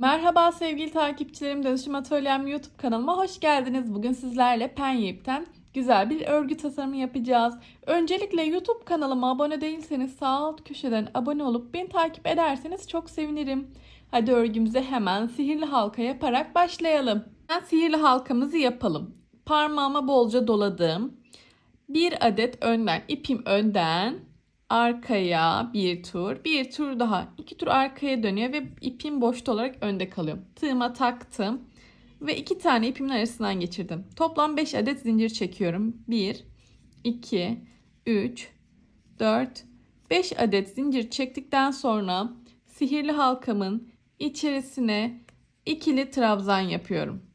Merhaba sevgili takipçilerim, Dönüşüm Atölyem YouTube kanalıma hoş geldiniz. Bugün sizlerle Penye ipten güzel bir örgü tasarımı yapacağız. Öncelikle YouTube kanalıma abone değilseniz sağ alt köşeden abone olup beni takip ederseniz çok sevinirim. Hadi örgümüze hemen sihirli halka yaparak başlayalım. Ben sihirli halkamızı yapalım. Parmağıma bolca doladım. Bir adet önden, ipim önden, arkaya bir tur, bir tur daha, iki tur arkaya dönüyor ve ipim boşta olarak önde kalıyor. Tığıma taktım ve iki tane ipimin arasından geçirdim. Toplam 5 adet zincir çekiyorum. 1, 2, 3, 4, 5 adet zincir çektikten sonra sihirli halkamın içerisine ikili trabzan yapıyorum.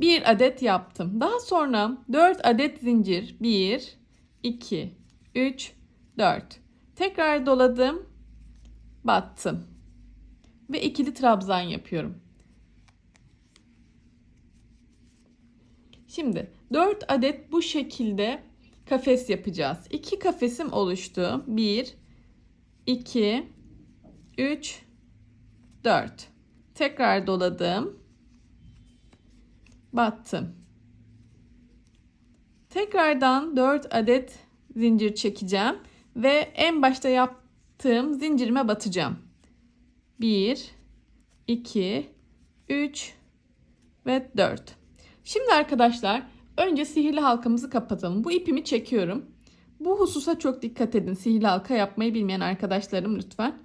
Bir adet yaptım. Daha sonra 4 adet zincir. 1, 2, 3, 4. Tekrar doladım. Battım. Ve ikili trabzan yapıyorum. Şimdi 4 adet bu şekilde kafes yapacağız. 2 kafesim oluştu. 1, 2, 3, 4. Tekrar doladım battım. Tekrardan 4 adet zincir çekeceğim ve en başta yaptığım zincirime batacağım. 1 2 3 ve 4. Şimdi arkadaşlar önce sihirli halkamızı kapatalım. Bu ipimi çekiyorum. Bu hususa çok dikkat edin. Sihirli halka yapmayı bilmeyen arkadaşlarım lütfen.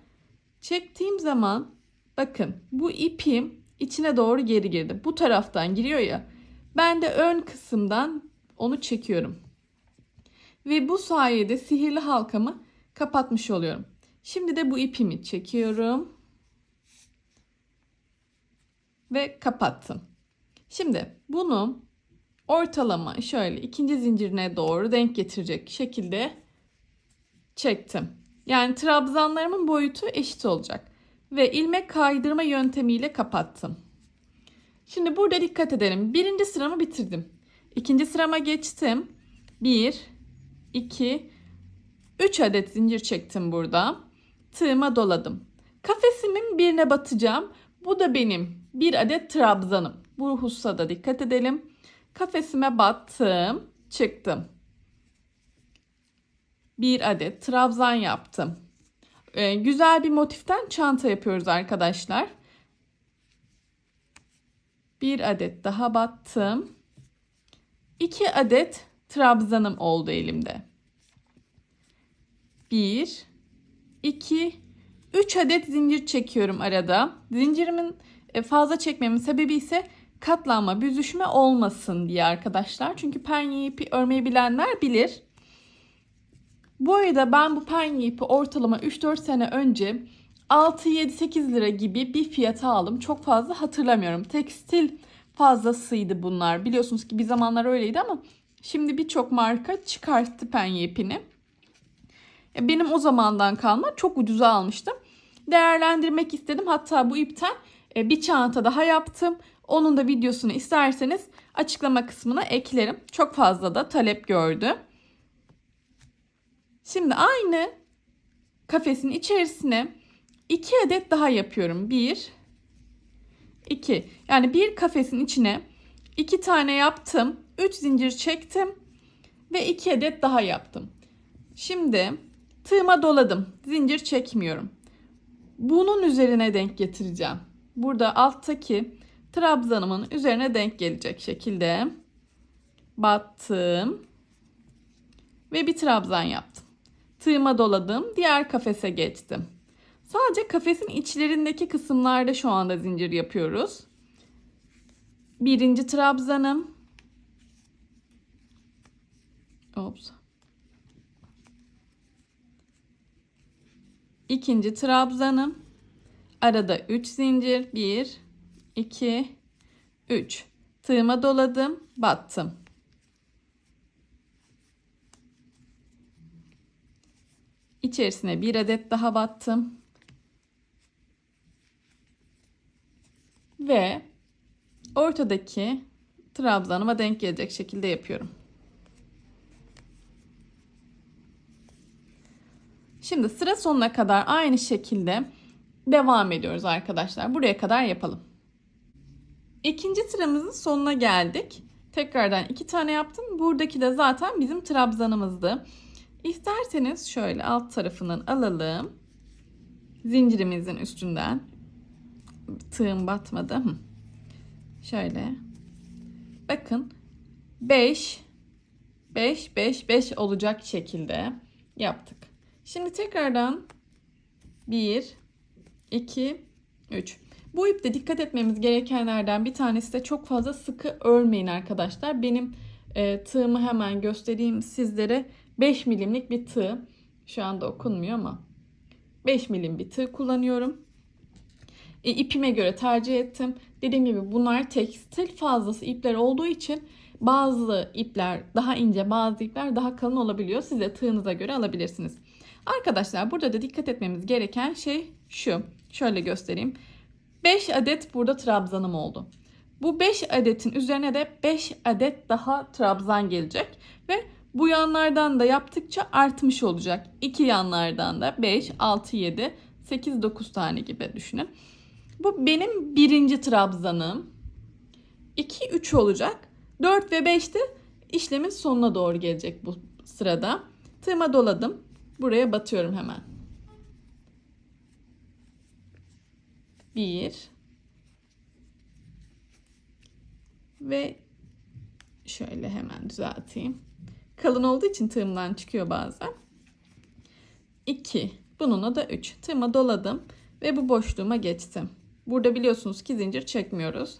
Çektiğim zaman bakın bu ipim içine doğru geri girdi. Bu taraftan giriyor ya. Ben de ön kısımdan onu çekiyorum. Ve bu sayede sihirli halkamı kapatmış oluyorum. Şimdi de bu ipimi çekiyorum. Ve kapattım. Şimdi bunu ortalama şöyle ikinci zincirine doğru denk getirecek şekilde çektim. Yani trabzanlarımın boyutu eşit olacak ve ilmek kaydırma yöntemiyle kapattım. Şimdi burada dikkat edelim. Birinci sıramı bitirdim. İkinci sırama geçtim. 1, 2, 3 adet zincir çektim burada. Tığıma doladım. Kafesimin birine batacağım. Bu da benim bir adet trabzanım. Bu hususa da dikkat edelim. Kafesime battım. Çıktım. Bir adet trabzan yaptım. Ee, güzel bir motiften çanta yapıyoruz arkadaşlar. Bir adet daha battım. İki adet trabzanım oldu elimde. Bir, iki, üç adet zincir çekiyorum arada. Zincirimin e, fazla çekmemin sebebi ise katlanma, büzüşme olmasın diye arkadaşlar. Çünkü penye ipi örmeyi bilenler bilir. Bu arada ben bu penye ipi ortalama 3-4 sene önce 6-7-8 lira gibi bir fiyata aldım. Çok fazla hatırlamıyorum. Tekstil fazlasıydı bunlar. Biliyorsunuz ki bir zamanlar öyleydi ama şimdi birçok marka çıkarttı penye ipini. E, benim o zamandan kalma çok ucuza almıştım. Değerlendirmek istedim. Hatta bu ipten e, bir çanta daha yaptım. Onun da videosunu isterseniz açıklama kısmına eklerim. Çok fazla da talep gördü. Şimdi aynı kafesin içerisine iki adet daha yapıyorum. Bir, iki. Yani bir kafesin içine iki tane yaptım. Üç zincir çektim ve iki adet daha yaptım. Şimdi tığıma doladım. Zincir çekmiyorum. Bunun üzerine denk getireceğim. Burada alttaki trabzanımın üzerine denk gelecek şekilde battım ve bir trabzan yaptım. Tığıma doladım. Diğer kafese geçtim. Sadece kafesin içlerindeki kısımlarda şu anda zincir yapıyoruz. Birinci trabzanım. Ops. İkinci trabzanım. Arada 3 zincir. 1, 2, 3. Tığıma doladım. Battım. İçerisine bir adet daha battım. Ve ortadaki trabzanıma denk gelecek şekilde yapıyorum. Şimdi sıra sonuna kadar aynı şekilde devam ediyoruz arkadaşlar. Buraya kadar yapalım. İkinci sıramızın sonuna geldik. Tekrardan iki tane yaptım. Buradaki de zaten bizim trabzanımızdı. İsterseniz şöyle alt tarafından alalım. Zincirimizin üstünden. Tığım batmadı. Şöyle. Bakın 5 5 5 5 olacak şekilde yaptık. Şimdi tekrardan 1 2 3 bu ipte dikkat etmemiz gerekenlerden bir tanesi de çok fazla sıkı örmeyin arkadaşlar. Benim e, tığımı hemen göstereyim sizlere. 5 milimlik bir tığ. Şu anda okunmuyor ama 5 milim bir tığ kullanıyorum. E, ipime göre tercih ettim. Dediğim gibi bunlar tekstil fazlası ipler olduğu için bazı ipler daha ince bazı ipler daha kalın olabiliyor. Siz de tığınıza göre alabilirsiniz. Arkadaşlar burada da dikkat etmemiz gereken şey şu. Şöyle göstereyim. 5 adet burada trabzanım oldu. Bu 5 adetin üzerine de 5 adet daha trabzan gelecek ve bu yanlardan da yaptıkça artmış olacak. İki yanlardan da 5, 6, 7, 8, 9 tane gibi düşünün. Bu benim birinci trabzanım. 2, 3 olacak. 4 ve 5 de işlemin sonuna doğru gelecek bu sırada. Tığıma doladım. Buraya batıyorum hemen. 1 ve şöyle hemen düzelteyim. Kalın olduğu için tığımdan çıkıyor bazen. 2. Bununla da 3. Tığıma doladım ve bu boşluğuma geçtim. Burada biliyorsunuz ki zincir çekmiyoruz.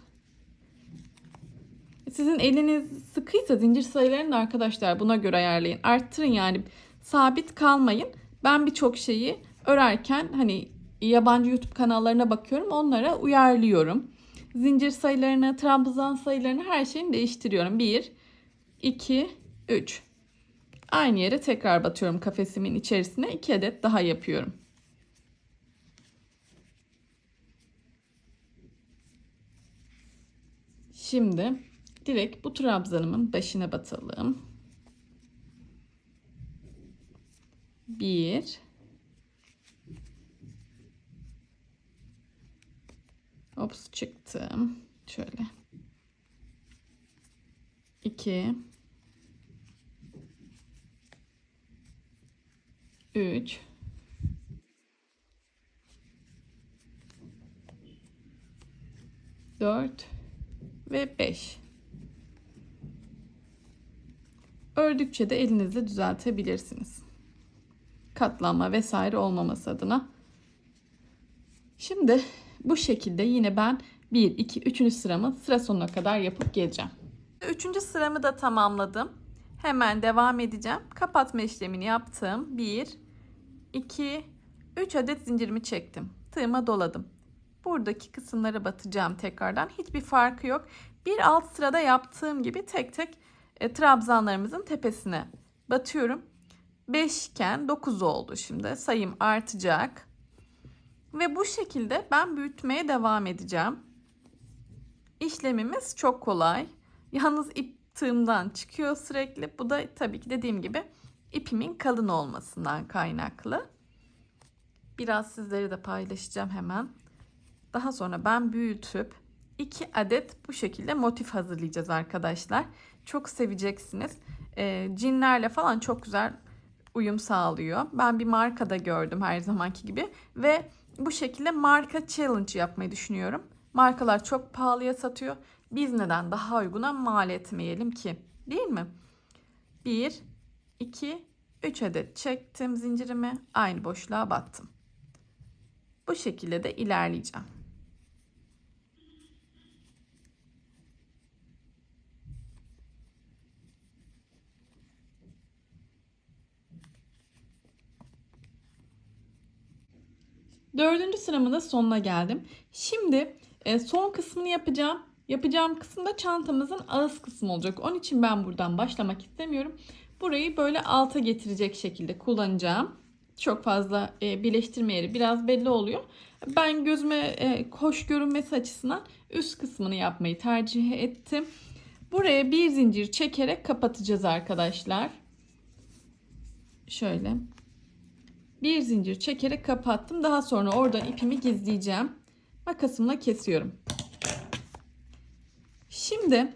Sizin eliniz sıkıysa zincir sayılarını da arkadaşlar buna göre ayarlayın. Arttırın yani sabit kalmayın. Ben birçok şeyi örerken hani yabancı YouTube kanallarına bakıyorum. Onlara uyarlıyorum. Zincir sayılarını, trabzan sayılarını her şeyini değiştiriyorum. 1, 2, 3. Aynı yere tekrar batıyorum kafesimin içerisine. 2 adet daha yapıyorum. Şimdi direkt bu trabzanımın başına batalım. 1 Ops çıktım. Şöyle. 2 3 4 ve 5 Ördükçe de elinizle düzeltebilirsiniz. Katlanma vesaire olmaması adına. Şimdi bu şekilde yine ben 1, 2, 3. sıramı sıra sonuna kadar yapıp geleceğim. 3. sıramı da tamamladım. Hemen devam edeceğim. Kapatma işlemini yaptım. 1, 2, 3 adet zincirimi çektim. Tığıma doladım. Buradaki kısımlara batacağım tekrardan. Hiçbir farkı yok. Bir alt sırada yaptığım gibi tek tek e, trabzanlarımızın tepesine batıyorum. 5 iken 9 oldu şimdi. Sayım artacak. Ve bu şekilde ben büyütmeye devam edeceğim. İşlemimiz çok kolay. Yalnız ip tığımdan çıkıyor sürekli. Bu da tabii ki dediğim gibi ipimin kalın olmasından kaynaklı. Biraz sizlere de paylaşacağım hemen. Daha sonra ben büyütüp 2 adet bu şekilde motif hazırlayacağız arkadaşlar. Çok seveceksiniz. E, cinlerle falan çok güzel uyum sağlıyor. Ben bir markada gördüm her zamanki gibi ve bu şekilde marka challenge yapmayı düşünüyorum. Markalar çok pahalıya satıyor. Biz neden daha uyguna mal etmeyelim ki? Değil mi? 1, 2, 3 adet çektim zincirimi. Aynı boşluğa battım. Bu şekilde de ilerleyeceğim. Dördüncü sıramın da sonuna geldim. Şimdi e, son kısmını yapacağım. Yapacağım kısım da çantamızın ağız kısmı olacak. Onun için ben buradan başlamak istemiyorum. Burayı böyle alta getirecek şekilde kullanacağım. Çok fazla e, birleştirme biraz belli oluyor. Ben gözüme e, hoş görünmesi açısından üst kısmını yapmayı tercih ettim. Buraya bir zincir çekerek kapatacağız arkadaşlar. Şöyle. bir zincir çekerek kapattım. Daha sonra oradan ipimi gizleyeceğim. Makasımla kesiyorum. Şimdi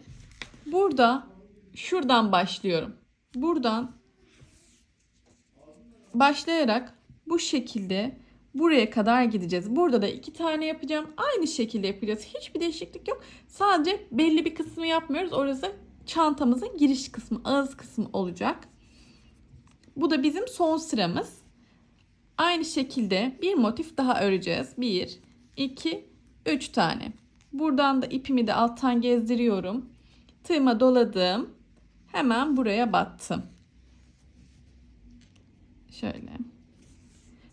burada şuradan başlıyorum. Buradan başlayarak bu şekilde buraya kadar gideceğiz. Burada da iki tane yapacağım. Aynı şekilde yapacağız. Hiçbir değişiklik yok. Sadece belli bir kısmı yapmıyoruz. Orası çantamızın giriş kısmı, ağız kısmı olacak. Bu da bizim son sıramız. Aynı şekilde bir motif daha öreceğiz. 1, 2, 3 tane. Buradan da ipimi de alttan gezdiriyorum. Tığıma doladım. Hemen buraya battım. Şöyle.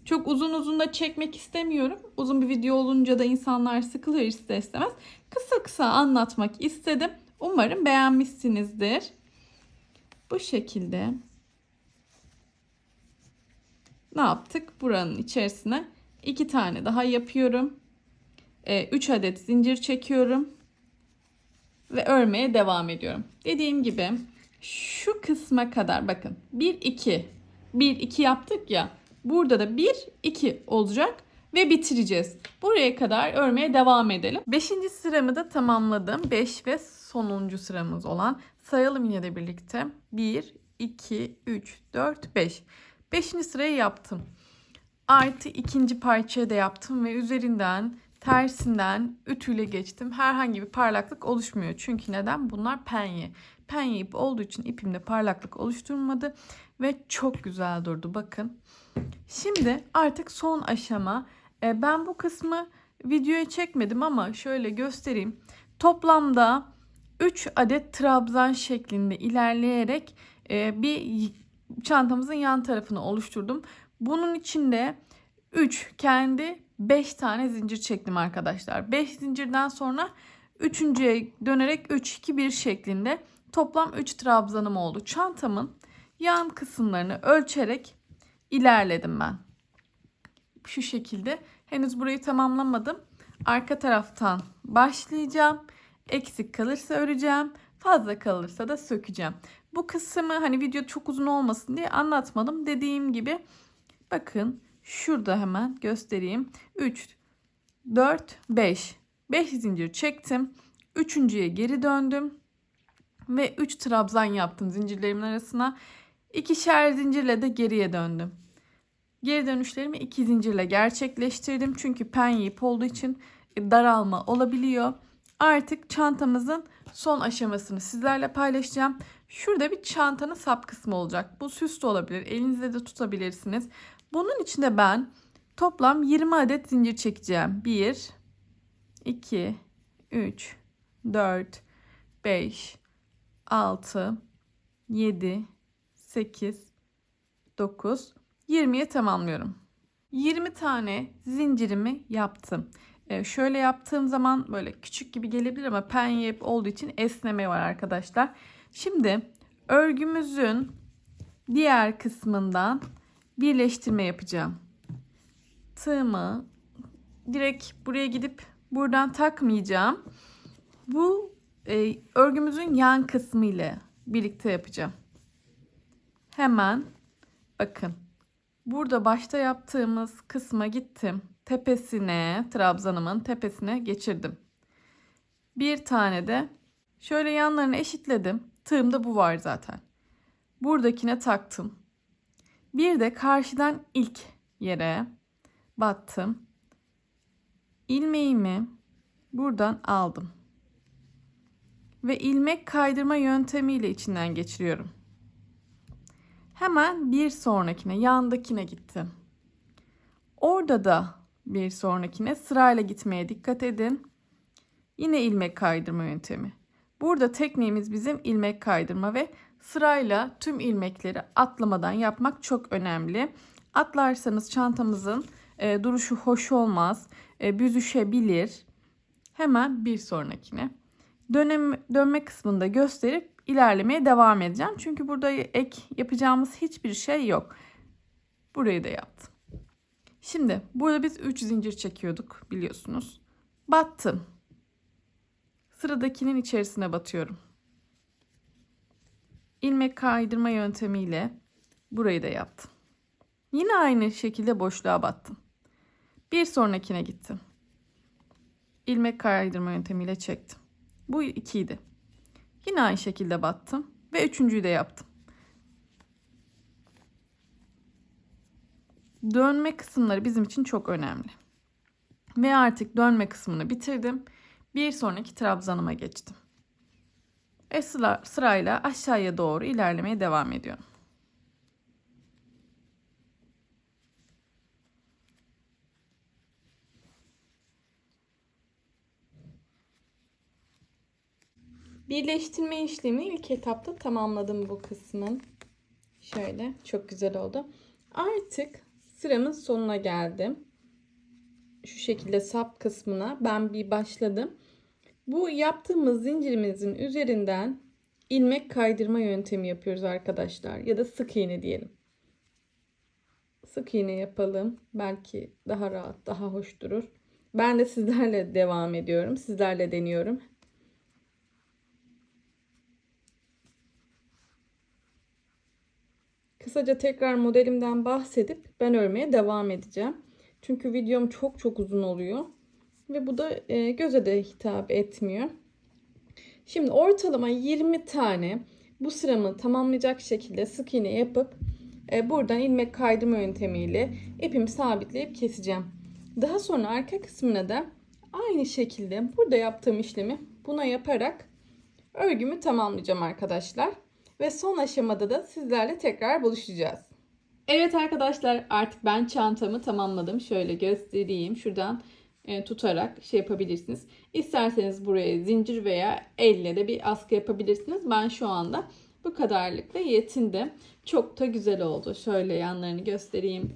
Çok uzun uzun da çekmek istemiyorum. Uzun bir video olunca da insanlar sıkılır ister istemez. Kısa kısa anlatmak istedim. Umarım beğenmişsinizdir. Bu şekilde ne yaptık? Buranın içerisine iki tane daha yapıyorum. 3 adet zincir çekiyorum. Ve örmeye devam ediyorum. Dediğim gibi şu kısma kadar bakın 1 2 1 2 yaptık ya. Burada da 1 2 olacak ve bitireceğiz. Buraya kadar örmeye devam edelim. 5. sıramı da tamamladım. 5 ve sonuncu sıramız olan sayalım yine de birlikte. 1 2 3 4 5. 5. sırayı yaptım. Artı ikinci parçayı da yaptım ve üzerinden tersinden ütüyle geçtim. Herhangi bir parlaklık oluşmuyor. Çünkü neden? Bunlar penye. Penye ip olduğu için ipimde parlaklık oluşturmadı ve çok güzel durdu. Bakın. Şimdi artık son aşama. E, ben bu kısmı videoya çekmedim ama şöyle göstereyim. Toplamda 3 adet trabzan şeklinde ilerleyerek e, bir çantamızın yan tarafını oluşturdum. Bunun içinde 3 kendi 5 tane zincir çektim arkadaşlar. 5 zincirden sonra üçüncüye dönerek 3 2 1 şeklinde toplam 3 trabzanım oldu. Çantamın yan kısımlarını ölçerek ilerledim ben. Şu şekilde. Henüz burayı tamamlamadım. Arka taraftan başlayacağım. Eksik kalırsa öreceğim. Fazla kalırsa da sökeceğim. Bu kısmı hani video çok uzun olmasın diye anlatmadım. Dediğim gibi bakın şurada hemen göstereyim. 3, 4, 5. 5 zincir çektim. Üçüncüye geri döndüm. Ve 3 trabzan yaptım zincirlerimin arasına. İkişer zincirle de geriye döndüm. Geri dönüşlerimi iki zincirle gerçekleştirdim. Çünkü penye ip olduğu için daralma olabiliyor. Artık çantamızın son aşamasını sizlerle paylaşacağım. Şurada bir çantanın sap kısmı olacak. Bu süs de olabilir. Elinizde de tutabilirsiniz. Bunun içinde ben toplam 20 adet zincir çekeceğim. 1, 2, 3, 4, 5, 6, 7, 8, 9, 20'ye tamamlıyorum. 20 tane zincirimi yaptım. Ee, şöyle yaptığım zaman böyle küçük gibi gelebilir ama penye olduğu için esneme var arkadaşlar. Şimdi örgümüzün diğer kısmından birleştirme yapacağım. Tığımı direkt buraya gidip buradan takmayacağım. Bu e, örgümüzün yan kısmı ile birlikte yapacağım. Hemen bakın. Burada başta yaptığımız kısma gittim. Tepesine, trabzanımın tepesine geçirdim. Bir tane de şöyle yanlarını eşitledim. Tığımda bu var zaten. Buradakine taktım. Bir de karşıdan ilk yere battım. İlmeğimi buradan aldım. Ve ilmek kaydırma yöntemiyle içinden geçiriyorum. Hemen bir sonrakine, yandakine gittim. Orada da bir sonrakine sırayla gitmeye dikkat edin. Yine ilmek kaydırma yöntemi. Burada tekniğimiz bizim ilmek kaydırma ve sırayla tüm ilmekleri atlamadan yapmak çok önemli. Atlarsanız çantamızın e, duruşu hoş olmaz, e, büzüşebilir. Hemen bir sonrakine. Dönem, dönme kısmında gösterip ilerlemeye devam edeceğim. Çünkü burada ek yapacağımız hiçbir şey yok. Burayı da yaptım. Şimdi burada biz 3 zincir çekiyorduk biliyorsunuz. Battım. Sıradakinin içerisine batıyorum. İlmek kaydırma yöntemiyle burayı da yaptım. Yine aynı şekilde boşluğa battım. Bir sonrakine gittim. İlmek kaydırma yöntemiyle çektim. Bu ikiydi. Yine aynı şekilde battım ve üçüncüyü de yaptım. Dönme kısımları bizim için çok önemli. Ve artık dönme kısmını bitirdim. Bir sonraki trabzanıma geçtim. Ve sıra, sırayla aşağıya doğru ilerlemeye devam ediyorum. Birleştirme işlemi ilk etapta tamamladım bu kısmın. Şöyle çok güzel oldu. Artık sıramın sonuna geldim. Şu şekilde sap kısmına ben bir başladım. Bu yaptığımız zincirimizin üzerinden ilmek kaydırma yöntemi yapıyoruz arkadaşlar. Ya da sık iğne diyelim. Sık iğne yapalım. Belki daha rahat, daha hoş durur. Ben de sizlerle devam ediyorum. Sizlerle deniyorum. Kısaca tekrar modelimden bahsedip ben örmeye devam edeceğim. Çünkü videom çok çok uzun oluyor. Ve bu da e, göze de hitap etmiyor. Şimdi ortalama 20 tane bu sıramı tamamlayacak şekilde sık iğne yapıp e, buradan ilmek kaydırma yöntemiyle ipimi sabitleyip keseceğim. Daha sonra arka kısmına da aynı şekilde burada yaptığım işlemi buna yaparak örgümü tamamlayacağım arkadaşlar. Ve son aşamada da sizlerle tekrar buluşacağız. Evet arkadaşlar artık ben çantamı tamamladım. Şöyle göstereyim. Şuradan e, tutarak şey yapabilirsiniz. İsterseniz buraya zincir veya elle de bir askı yapabilirsiniz. Ben şu anda bu kadarlıkla yetindim. Çok da güzel oldu. Şöyle yanlarını göstereyim.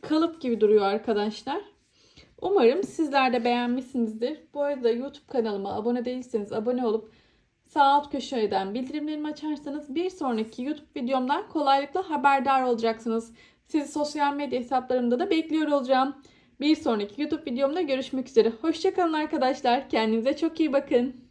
Kalıp gibi duruyor arkadaşlar. Umarım sizler de beğenmişsinizdir. Bu arada YouTube kanalıma abone değilseniz abone olup sağ alt köşeden bildirimlerimi açarsanız bir sonraki YouTube videomdan kolaylıkla haberdar olacaksınız. Sizi sosyal medya hesaplarımda da bekliyor olacağım. Bir sonraki YouTube videomda görüşmek üzere. Hoşçakalın arkadaşlar. Kendinize çok iyi bakın.